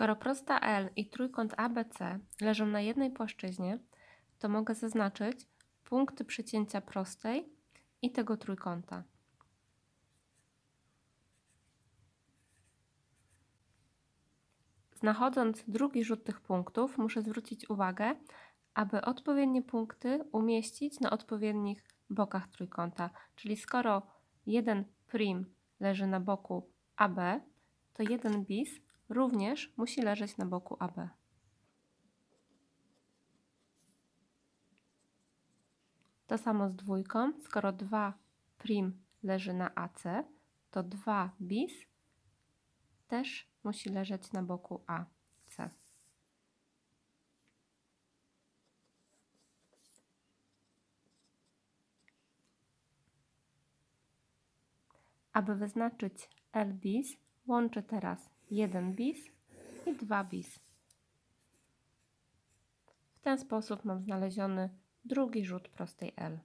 Skoro prosta L i trójkąt ABC leżą na jednej płaszczyźnie, to mogę zaznaczyć punkty przecięcia prostej i tego trójkąta. Znachodząc drugi rzut tych punktów, muszę zwrócić uwagę, aby odpowiednie punkty umieścić na odpowiednich bokach trójkąta. Czyli skoro jeden prim leży na boku AB, to jeden bis również musi leżeć na boku AB. To samo z dwójką. Skoro 2 prim leży na AC, to 2 bis też musi leżeć na boku AC. Aby wyznaczyć L bis, łączę teraz 1 bis i 2 bis. W ten sposób mam znaleziony drugi rzut prostej L.